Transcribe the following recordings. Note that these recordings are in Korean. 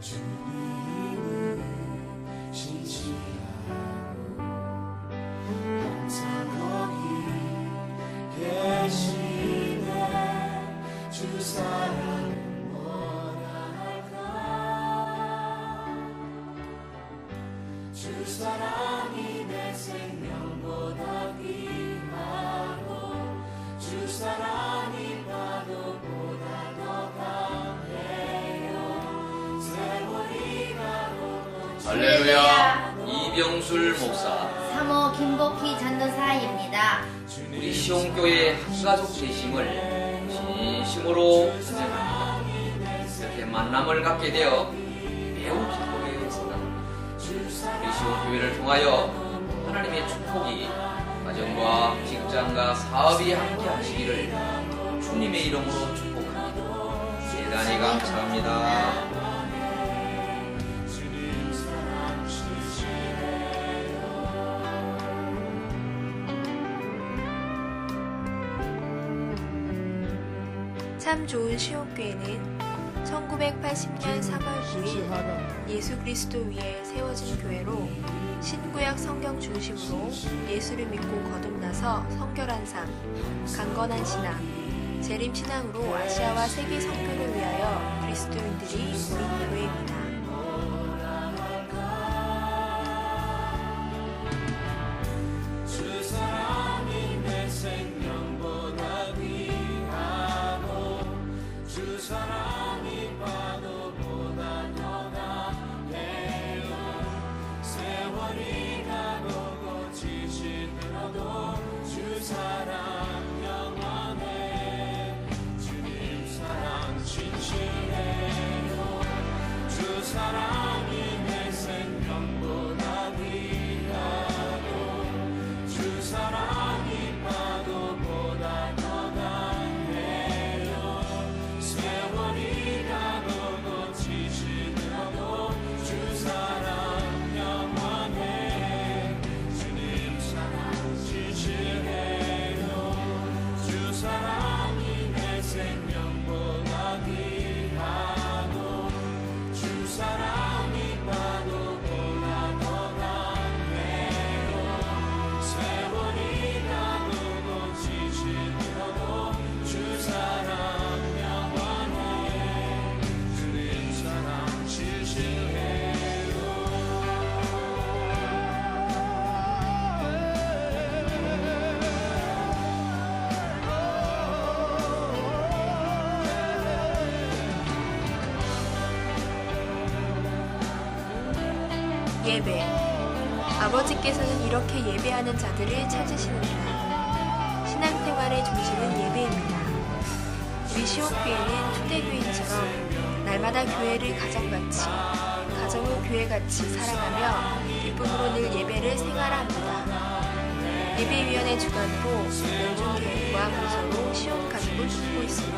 Jesus. 할렐루야. 이병술 목사. 사모 김복희 전도사입니다. 우리 시온교회 한가족 되심을 진심으로 환영합니다. 이렇게 만남을 갖게 되어 매우 기쁘게 생각합니다. 우리 시온교회를 통하여 하나님의 축복이 가정과 직장과 사업이 함께 하시기를 주님의 이름으로 축복합니다. 대단히 감사합니다 참 좋은 시온교회는 1980년 3월 9일 예수 그리스도 위에 세워진 교회로 신구약 성경 중심으로 예수를 믿고 거듭나서 성결한 삶, 강건한 신앙, 재림 신앙으로 아시아와 세계 선교를 위하여 그리스도인들이 모인 예배. 아버지께서는 이렇게 예배하는 자들을 찾으시는구나. 신앙생활의 중심은 예배입니다. 우리 시온교회는 초대교인처럼 날마다 교회를 가정같이, 가정을 교회같이 사랑하며 기쁨으로 늘 예배를 생활합니다. 예배위원회 주관으로 명중교회과 부서로 시온 가족을 돕고 있습니다.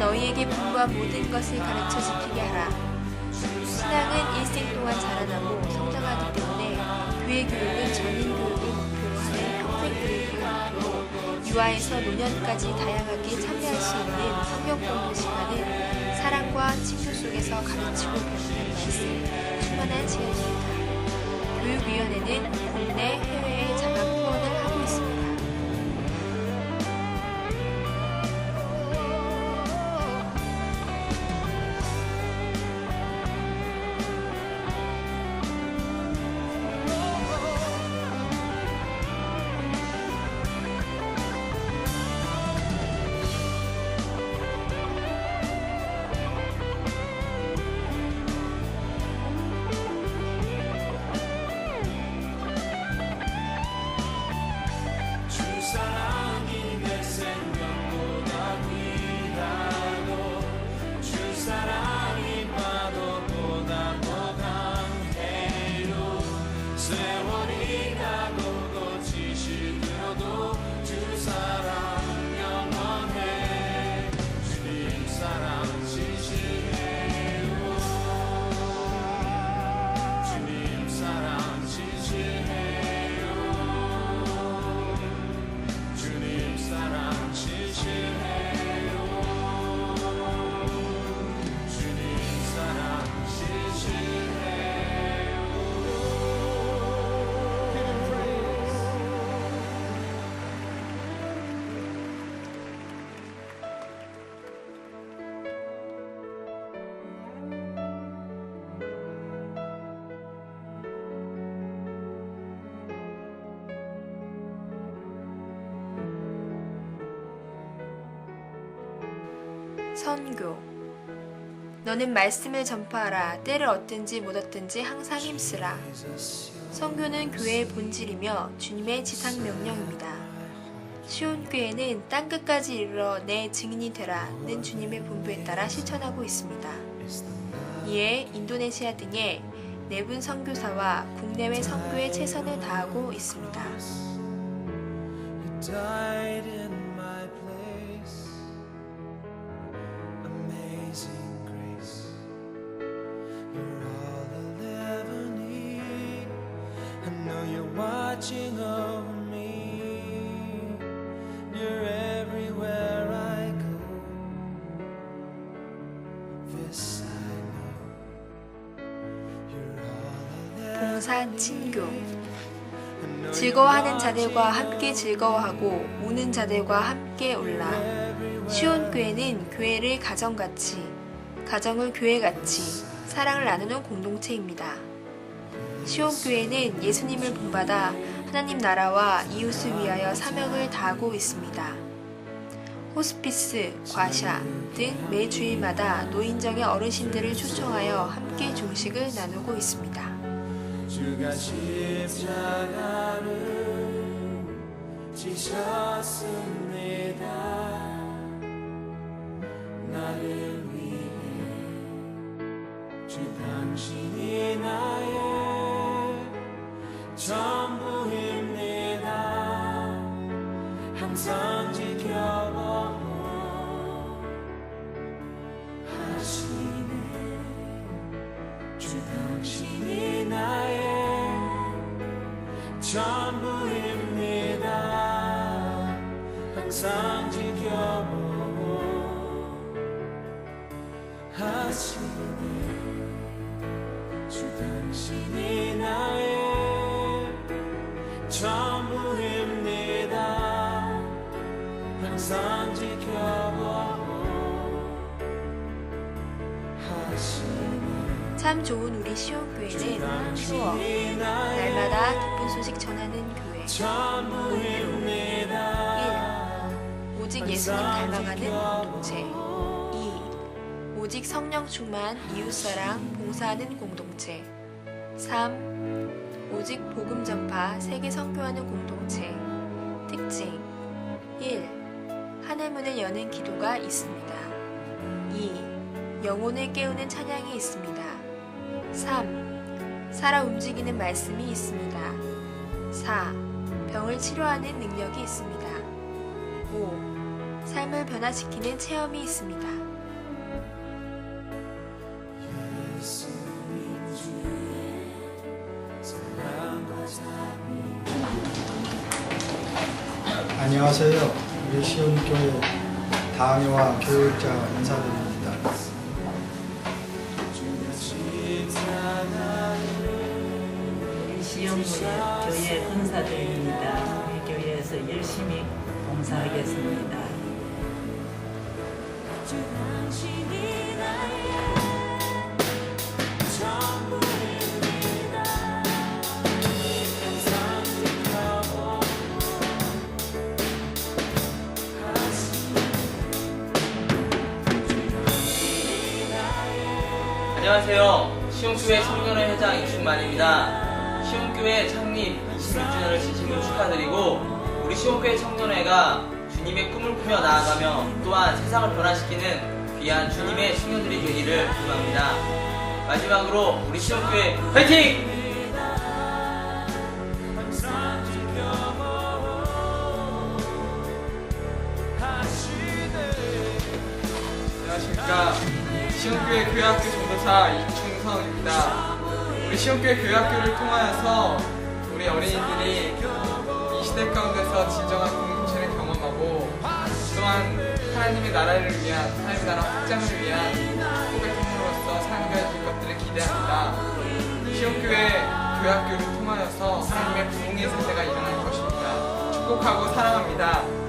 너희에게 분부한 모든 것을 가르쳐 지키게 하라. 신앙은 일생 동안 자라나고 성장하기 때문에 교회 교육은 전인 교육을 목표로 하는 평생 교육을 목표로 유아에서 노년까지 다양하게 참여할 수 있는 성경 공부 시간은 사랑과 친교 속에서 가르치고 배우는 말씀, 충만한 시간입니다. 교육위원회는 국내, 해외에 장 선교. 너는 말씀을 전파하라. 때를 얻든지 못 얻든지 항상 힘쓰라. 선교는 교회의 본질이며 주님의 지상 명령입니다. 시온교회는 땅끝까지 이르러 내 증인이 되라는 주님의 본부에 따라 실천하고 있습니다. 이에 인도네시아 등의 내분 선교사와 국내외 선교에 최선을 다하고 있습니다. 봉사 친교. 즐거워하는 자들과 함께 즐거워하고 우는 자들과 함께 울라. 시온 교회는 교회를 가정같이, 가정을 교회같이 사랑을 나누는 공동체입니다. 시온 교회는 예수님을 본받아 하나님 나라와 이웃을 위하여 사명을 다하고 있습니다. 호스피스, 과샤 등 매 주일마다 노인정의 어르신들을 초청하여 함께 중식을 나누고 있습니다. 주가 십자가를 지셨습니다. 나를 위해 주 당신이 나의 전부입니다. 항상 지켜보고 하시네. 주 당신이 전부입니다. 항상 지켜보고 하시네. 주 당신이 나의 전부입니다. 항상 지켜 참 좋은 우리 시온교회는 추억, 날마다 기쁜 소식 전하는 교회. 1. 오직 예수님 닮아가는 공동체. 2. 오직 성령 충만 이웃사랑 봉사하는 공동체. 3. 오직 복음 전파 세계 선교하는 공동체. 특징 1. 하늘 문을 여는 기도가 있습니다. 2. 영혼을 깨우는 찬양이 있습니다. 3. 살아 움직이는 말씀이 있습니다. 4. 병을 치료하는 능력이 있습니다. 5. 삶을 변화시키는 체험이 있습니다. 안녕하세요. 우리 시온교회 당회와 교육자 인사드립니다. 시영교회 교회 은사들입니다. 우리 교회에서 열심히 봉사하겠습니다. 안녕하세요. 시온교회 청년회 회장 이충만입니다. 시온교회 창립 26주년을 진심으로 축하드리고 우리 시온교회 청년회가 주님의 꿈을 꾸며 나아가며 또한 세상을 변화시키는 귀한 주님의 청년들이 되기를 기도합니다. 마지막으로 우리 시온교회 화이팅! 안녕하십니까 시온교회 교회학교 전도사 이충성입니다. 우리 시온교회 교회학교를 통하여서 우리 어린이들이 이 시대 가운데서 진정한 공동체를 경험하고 또한 하나님의 나라를 위한 하나님의 나라 확장을 위한 통로로서 삶을 것들을 기대합니다. 시온교회 교회학교를 통하여서 하나님의 부흥의 세대가 일어날 것입니다. 축복하고 사랑합니다